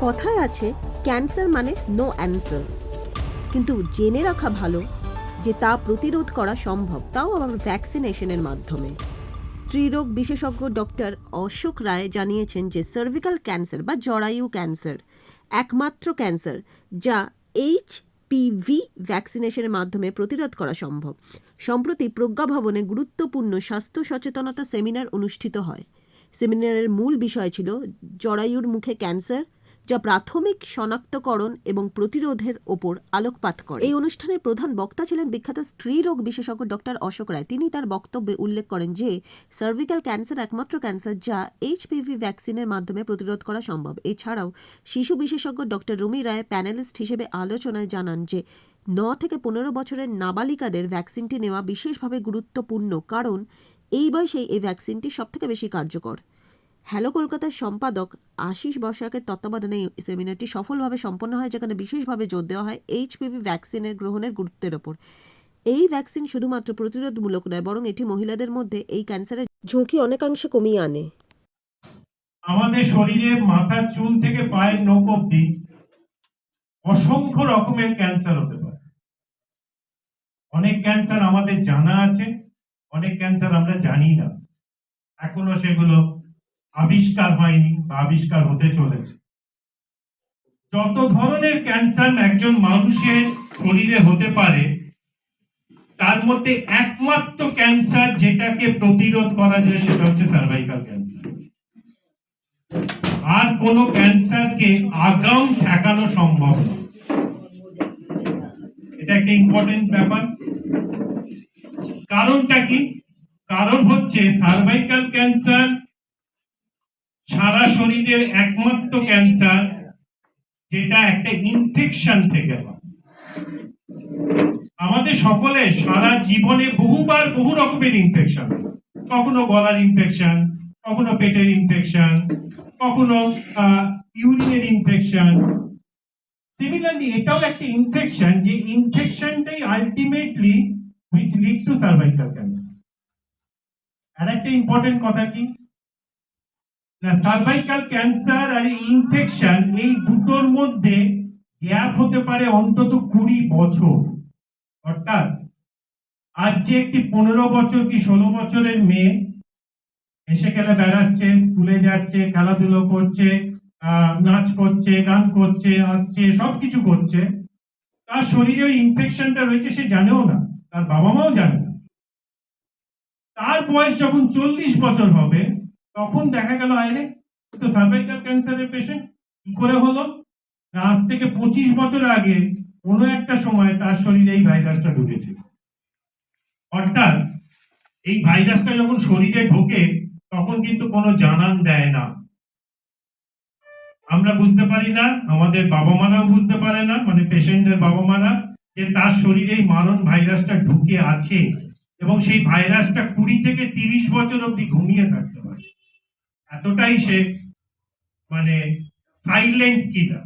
কথায় আছে ক্যান্সার মানে নো অ্যান্সার কিন্তু জেনে রাখা ভালো যে তা প্রতিরোধ করা সম্ভব, তাও আবার ভ্যাকসিনেশনের মাধ্যমে। স্ত্রীরোগ বিশেষজ্ঞ ডক্টর অশোক রায় জানিয়েছেন যে সার্ভিক্যাল ক্যান্সার বা জরায়ু ক্যান্সার একমাত্র ক্যান্সার যা এইচ পিভি ভ্যাকসিনেশনের মাধ্যমে প্রতিরোধ করা সম্ভব। সম্প্রতি প্রজ্ঞা ভবনে গুরুত্বপূর্ণ স্বাস্থ্য সচেতনতা সেমিনার অনুষ্ঠিত হয়। সেমিনারের মূল বিষয় ছিল জরায়ুর মুখে ক্যান্সার যা প্রাথমিক শনাক্তকরণ এবং প্রতিরোধের ওপর আলোকপাত করে। এই অনুষ্ঠানের প্রধান বক্তা ছিলেন বিখ্যাত স্ত্রী রোগ বিশেষজ্ঞ ডক্টর অশোক রায়। তিনি তার বক্তব্যে উল্লেখ করেন যে, সার্ভিক্যাল ক্যান্সার একমাত্র ক্যান্সার যা এইচপিভি ভ্যাকসিনের মাধ্যমে প্রতিরোধ করা সম্ভব। এছাড়াও, শিশু বিশেষজ্ঞ ডক্টর রুমি রায় প্যানেলিস্ট হিসেবে আলোচনায় জানান যে, ন থেকে পনেরো বছরের নাবালিকাদের ভ্যাকসিনটি নেওয়া বিশেষভাবে গুরুত্বপূর্ণ, কারণ এই বয়সেই এই ভ্যাকসিনটি সবথেকে বেশি কার্যকর। হ্যালো কলকাতার সম্পাদক আশিস বসাকের তত্ত্বাবধানে এই সেমিনারটি সফলভাবে সম্পন্ন হয়, যেখানে বিশেষভাবে জোর দেওয়া হয় এইচপিভি ভ্যাকসিনের গ্রহণের গুরুত্বের ওপর। এই ভ্যাকসিন শুধুমাত্র প্রতিরোধমূলক নয়, বরং এটি মহিলাদের মধ্যে এই ক্যান্সারের ঝুঁকি অনেকাংশে কমিয়ে আনে। আমাদের শরীরে মাথার চুল থেকে পায়ের নখ অব্দি অসংখ্য রকমের ক্যান্সার হতে পারে। অনেক ক্যান্সার আমাদের জানা আছে, অনেক ক্যান্সার আমরা জানি না। এখনও সেগুলো আবিষ্কার হয়নি বা আবিষ্কার হতে চলেছে। যত ধরনের ক্যান্সার একজন মানুষের শরীরে হতে পারে, তার মধ্যে একমাত্র ক্যান্সার যেটাকে প্রতিরোধ করা যায় সেটা হচ্ছে সার্ভাইকাল ক্যান্সার আর কোন ক্যান্সারকে আগাম ঠেকানো সম্ভব নয় এটা একটা ইম্পর্টেন্ট ব্যাপার। কারণটা কি? কারণ হচ্ছে সার্ভাইকাল শরীরের একমাত্র ক্যান্সার, যেটা একটা ইনফেকশন থেকে হয়। আমাদের সকলে সারা জীবনে বহুবার বহু রকমের ইনফেকশন কখনো গলার ইনফেকশন কখনো পেটের ইনফেকশন কখনো ইউরিনের ইনফেকশন সিমিলারলি এটাও একটা ইনফেকশন যে ইনফেকশনটাই ultimately which lead to cervical cancer আর একটা ইম্পর্টেন্ট কথা কি? না সার্ভাইকাল ক্যান্সার আর ইনফেকশন এই দুটোর মধ্যে গ্যাপ হতে পারে অন্তত কুড়ি বছর। অর্থাৎ আজ যে একটি পনেরো বছর কি ষোলো বছরের মেয়ে এসে গেলে বেড়াচ্ছে, স্কুলে যাচ্ছে, খেলাধুলো করছে নাচ করছে, গান করছে আঁকছে সবকিছু করছে। তার শরীরে ওই ইনফেকশনটা রয়েছে সে জানেও না, তার বাবা মাও জানে না। তার বয়স যখন চল্লিশ বছর হবে তখন দেখা গেল এ তো সার্ভাইকাল ক্যান্সারের পেশেন্ট কি করে হলো। আজ থেকে পঁচিশ বছর আগে কোনো একটা সময় তার শরীরে এই ভাইরাসটা ঢুকেছে অর্থাৎ এই ভাইরাসটা যখন শরীরে ঢোকে, তখন কিন্তু কোনো জানান দেয় না। আমরা বুঝতে পারি না, আমাদের বাবা মারাও বুঝতে পারে না মানে পেশেন্টের বাবা মারা, যে তার শরীরে এই মারণ ভাইরাসটা ঢুকে আছে এবং সেই ভাইরাসটা কুড়ি থেকে তিরিশ বছর অব্দি ঘুমিয়ে থাকতে পারে। এতটাই সে মানে সাইলেন্ট কিলার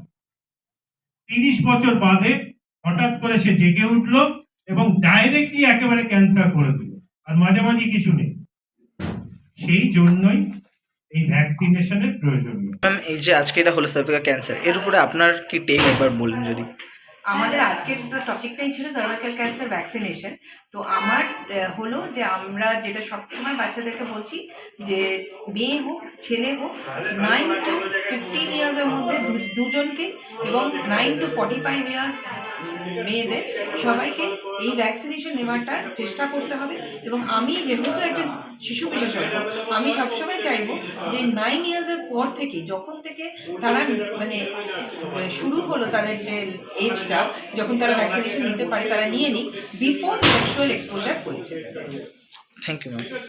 তিরিশ বছর বাদে হঠাৎ করে সে জেগে উঠল এবং ডাইরেক্টলি একেবারে ক্যান্সার করে দিল। আর মাঝামাঝি কিছু নেই। সেই জন্যই এই ভ্যাকসিনেশনের প্রয়োজন এই যে আজকে এটা হলো সার্ভিক্যাল ক্যান্সার এর উপরে আপনার কি টেক একবার বলুন যদি? আমাদের আজকের টপিকটাই ছিল সার্ভাইকাল ক্যান্সার ভ্যাকসিনেশন তো আমার হলো যে আমরা যেটা সবসময় বাচ্চাদেরকে বলছি যে মেয়ে হোক ছেলে হোক নাইন টু ফিফটিন ইয়ার্সের মধ্যে দু- দুজনকে এবং nine to forty five years মেয়েদের সবাইকে এই ভ্যাকসিনেশন নেওয়াটা চেষ্টা করতে হবে। এবং আমি যেহেতু একজন শিশু বিশেষজ্ঞ। আমি সবসময় চাইব যে নাইন ইয়ার্সের পর থেকে, যখন থেকে তারা মানে শুরু হলো তাদের যে এজটা যখন তারা ভ্যাকসিনেশন নিতে পারে, তারা নিয়ে নিক বিফোর সেক্সুয়াল এক্সপোজার হয়েছে থ্যাংক ইউ ম্যাম